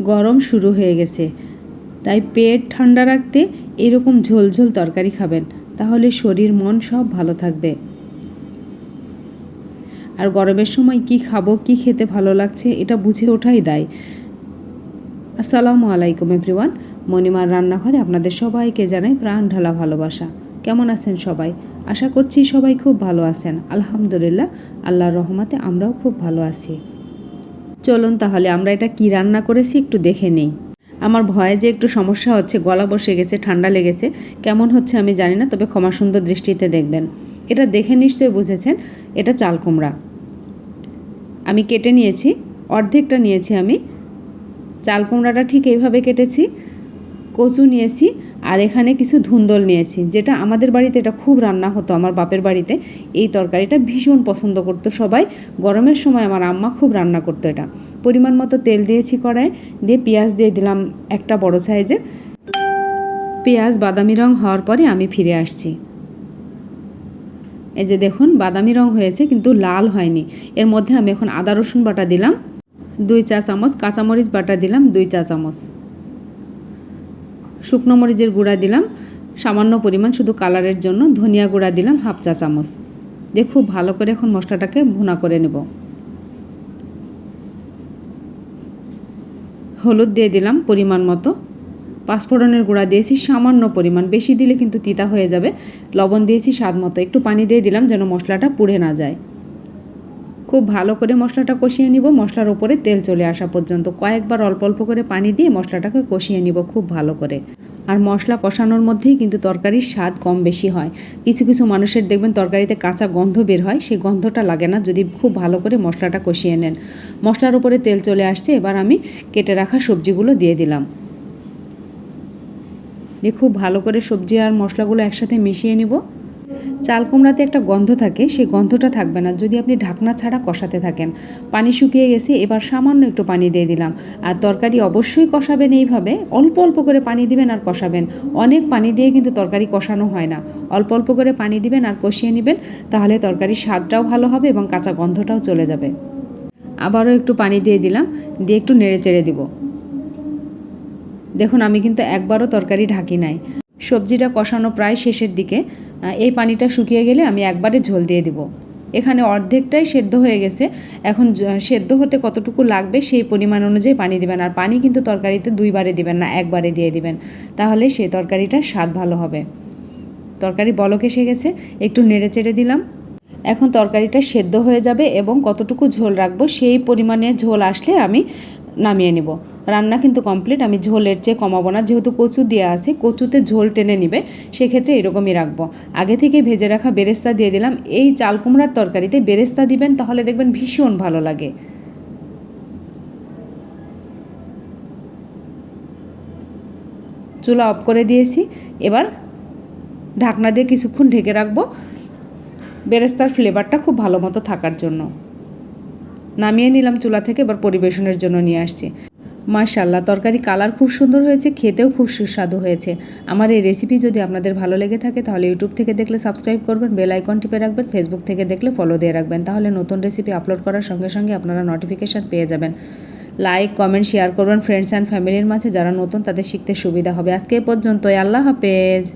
গরম শুরু হয়ে গেছে। তাই পেট ঠান্ডা রাখতে এরকম ঝোলঝোল তরকারি খাবেন, তাহলে শরীর, মন সব ভালো থাকবে। আর গরমের সময় কি খাব, কি খেতে ভালো লাগছে, এটা বুঝে ওঠাই দায়। আসসালামু আলাইকুম এভরিওয়ান, মণিমার রান্নাঘরে আপনাদের সবাইকে জানাই প্রাণ ঢালা ভালোবাসা। কেমন আছেন সবাই? আশা করছি সবাই খুব ভালো আছেন। আলহামদুলিল্লাহ, আল্লাহর রহমাতে আমরাও খুব ভালো আছি। চলুন তাহলে, আমরা এটা কি রান্না করেছি একটু দেখে নেই। আমার ভয়ে যে একটু সমস্যা হচ্ছে, গলা বসে গেছে, ঠান্ডা লেগেছে, কেমন হচ্ছে আমি জানি না, তবে ক্ষমা সুন্দর দৃষ্টিতে দেখবেন। এটা দেখে নিশ্চয়ই বুঝেছেন, এটা চাল কুমড়া। আমি কেটে নিয়েছি, অর্ধেকটা নিয়েছি আমি। চাল কুমড়াটা ঠিক এইভাবে কেটেছি, কচু নিয়েছি আর এখানে কিছু ধুন্দল নিয়েছি, যেটা আমাদের বাড়িতে এটা খুব রান্না হতো, আমার বাপের বাড়িতে। এই তরকারিটা ভীষণ পছন্দ করতো সবাই। গরমের সময় আমার আম্মা খুব রান্না করতো এটা। পরিমাণ মতো তেল দিয়েছি কড়ায় দিয়ে পেঁয়াজ দিয়ে দিলাম একটা বড় সাইজের। পেঁয়াজ, বাদামি রং হওয়ার পরে আমি ফিরে আসছি। এই যে দেখুন, বাদামি রং হয়েছে, কিন্তু লাল হয়নি। এর মধ্যে আমি এখন আদা রসুন বাটা দিলাম, দুই চা চামচ কাঁচামরিচ বাটা দিলাম, দুই চা চামচ শুকনো মরিচের গুঁড়া দিলাম, সামান্য পরিমাণ শুধু কালারের জন্য ধনিয়া গুঁড়া দিলাম হাফ চা চামচ। দিয়ে খুব ভালো করে এখন মশলাটাকে ভুনা করে নেব। হলুদ দিয়ে দিলাম পরিমাণ মতো। পাঁচফোড়নের গুঁড়া দিয়েছি, সামান্য পরিমাণ। বেশি দিলে কিন্তু তিতা হয়ে যাবে। লবণ দিয়েছি স্বাদ মতো। একটু পানি দিয়ে দিলাম যেন মশলাটা পুড়ে না যায়। খুব ভালো করে মশলাটা কষিয়ে নিব। মশলার ওপরে তেল চলে আসা পর্যন্ত কয়েকবার অল্প অল্প করে পানি দিয়ে মশলাটাকে কষিয়ে নিব খুব ভালো করে। আর মশলা কষানোর মধ্যেই কিন্তু তরকারির স্বাদ কম বেশি হয়। কিছু কিছু মানুষের দেখবেন তরকারিতে কাঁচা গন্ধ বের হয়, সেই গন্ধটা লাগে না যদি খুব ভালো করে মশলাটা কষিয়ে নেন। মশলার উপরে তেল চলে আসছে, এবার আমি কেটে রাখা সবজিগুলো দিয়ে দিলাম। দিয়ে খুব ভালো করে সবজি আর মশলাগুলো একসাথে মিশিয়ে নিব। চাল কুমড়াতে একটা গন্ধ থাকে সেই গন্ধটা থাকবে না। যদি আপনি ঢাকনা ছাড়া কষাতে থাকেন। পানি শুকিয়ে গেছে, এবার সামান্য একটু পানি দিয়ে দিলাম। আর তরকারি অবশ্যই কষাবেন এইভাবে। অল্প অল্প করে পানি দিবেন আর কষাবেন। অনেক পানি দিয়ে কিন্তু তরকারি কষানো হয় না। অল্প অল্প করে পানি দিবেন আর কষিয়ে নেবেন, তাহলে তরকারির স্বাদটাও ভালো হবে এবং কাঁচা গন্ধটাও চলে যাবে। আবারও একটু পানি দিয়ে দিলাম, দিয়ে একটু নেড়ে চেড়ে দিব। দেখুন, আমি কিন্তু একবারও তরকারি ঢাকি নাই। সবজিটা কষানো প্রায় শেষের দিকে। এই পানিটা শুকিয়ে গেলে আমি একবারে ঝোল দিয়ে দিব। এখানে অর্ধেকটাই সেদ্ধ হয়ে গেছে। এখন সেদ্ধ হতে কতটুকু লাগবে সেই পরিমাণ অনুযায়ী পানি দিবেন। আর পানি কিন্তু তরকারিতে দুইবারে দিবেন না, একবারে দিয়ে দিবেন। তাহলে সেই তরকারিটার স্বাদ ভালো হবে। তরকারি বলক এসে গেছে, একটু নেড়ে চেড়ে দিলাম। এখন তরকারিটা সেদ্ধ হয়ে যাবে এবং কতটুকু ঝোল রাখব সেই পরিমাণে ঝোল আসলে আমি নামিয়ে নেব। রান্না কিন্তু কমপ্লিট আমি ঝোলের চেয়ে কমাবো না। যেহেতু কচু দেওয়া আছে, কচুতে ঝোল টেনে নিবে, সেক্ষেত্রে এরকমই রাখব। আগে থেকে ভেজে রাখা বেরেস্তা দিয়ে দিলাম। এই চাল কুমড়ার তরকারিতে বেরেস্তা দিবেন, তাহলে দেখবেন ভীষণ ভালো লাগে। চুলা অফ করে দিয়েছি। এবার ঢাকনা দিয়ে কিছুক্ষণ ঢেকে রাখব। বেরেস্তার ফ্লেভারটা খুব ভালো মতো থাকার জন্য। নামিয়ে নিলাম চুলা থেকে, এবার পরিবেশনের জন্য নিয়ে আসছি। মাশাল্লাহ তরকারি কালার খুব সুন্দর হয়েছে, খেতেও খুব সুস্বাদু হয়েছে। আমার এই রেসিপি যদি আপনাদের ভালো লেগে থাকে, তাহলে ইউটিউব থেকে দেখলে সাবস্ক্রাইব করবেন বেল আইকন টিপে রাখবেন ফেসবুক থেকে দেখলে ফলো দিয়ে রাখবেন, তাহলে নতুন রেসিপি আপলোড করার সঙ্গে সঙ্গে আপনারা নোটিফিকেশান পেয়ে যাবেন। লাইক কমেন্ট শেয়ার করবেন ফ্রেন্ডস অ্যান্ড ফ্যামিলির মাঝে, যারা নতুন তাদের শিখতে সুবিধা হবে। আজকে এ পর্যন্তই, আল্লাহ হাফেজ।